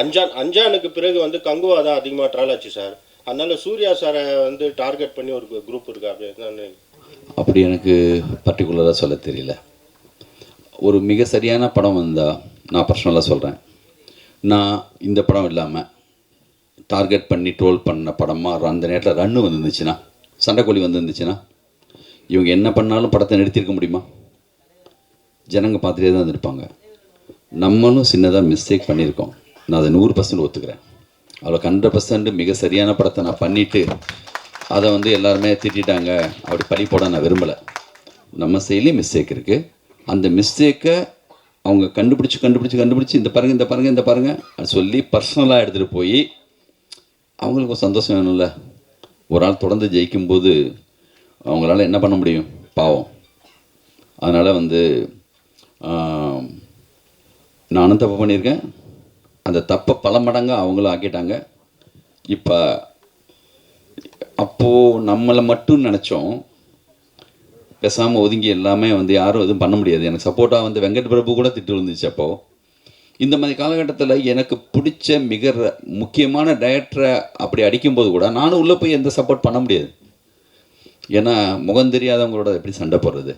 அஞ்சான் அஞ்சானுக்கு பிறகு வந்து கங்குவா தான் அதிகமாக ட்ரால் ஆச்சு சார் அதனால சூர்யா சாரை வந்து டார்கெட் பண்ணி ஒரு குரூப் இருக்கா அப்படின்னு அப்படி எனக்கு பர்டிகுலராக சொல்ல தெரியல. ஒரு மிக சரியான படம் வந்தால் நான் பர்சனலாக சொல்கிறேன் நான் இந்த படம் இல்லாமல் டார்கெட் பண்ணி ட்ரோல் பண்ண படமாக அந்த நேரத்தில் ரன்னு வந்துருந்துச்சுன்னா சண்டைக்கோழி வந்துருந்துச்சுன்னா இவங்க என்ன பண்ணாலும் படத்தை நிறுத்தியிருக்க முடியுமா? ஜனங்க பார்த்துட்டே தான் வந்திருப்பாங்க நம்மளும் சின்னதாக மிஸ்டேக் பண்ணியிருக்கோம். நான் அதை நூறு பர்சன்ட் ஒத்துக்கிறேன். அவ்வளோ ஹண்ட்ரட் பர்சன்ட் மிக சரியான படத்தை நான் பண்ணிவிட்டு அதை வந்து எல்லாருமே திட்டிட்டாங்க. அப்படி பழி போட நான் விரும்பலை. நம்ம சைட்லேயும் மிஸ்டேக் இருக்குது அந்த மிஸ்டேக்கை அவங்க கண்டுபிடிச்சி கண்டுபிடிச்சி கண்டுபிடிச்சி இந்த பாருங்க இந்த பாருங்க இந்த பாருங்கள் அது சொல்லி பர்சனலாக எடுத்துகிட்டு போய் அவங்களுக்கு ஒரு சந்தோஷம் வேணும்ல. ஒரு ஆள் தொடர்ந்து ஜெயிக்கும்போது அவங்களால என்ன பண்ண முடியும்? பாவம். அதனால் வந்து நானும் தப்பு பண்ணியிருக்கேன். அந்த தப்பை பல மடங்காக அவங்களும் ஆக்கிட்டாங்க. இப்போ அப்போது நம்மளை மட்டும் நினச்சோம். பேசாமல் ஒதுங்கி எல்லாமே வந்து யாரும் எதுவும் பண்ண முடியாது. எனக்கு சப்போர்ட்டாக வந்து வெங்கட் பிரபு கூட திட்டு இருந்துச்சு அப்போது இந்த மாதிரி காலகட்டத்தில் எனக்கு பிடிச்ச மிக ர- முக்கியமான டயக்டரை அப்படி அடிக்கும்போது கூட நானும் உள்ளே போய் எந்த சப்போர்ட் பண்ண முடியாது. ஏன்னா முகம் தெரியாதவங்களோட எப்படி சண்டை போடுறது?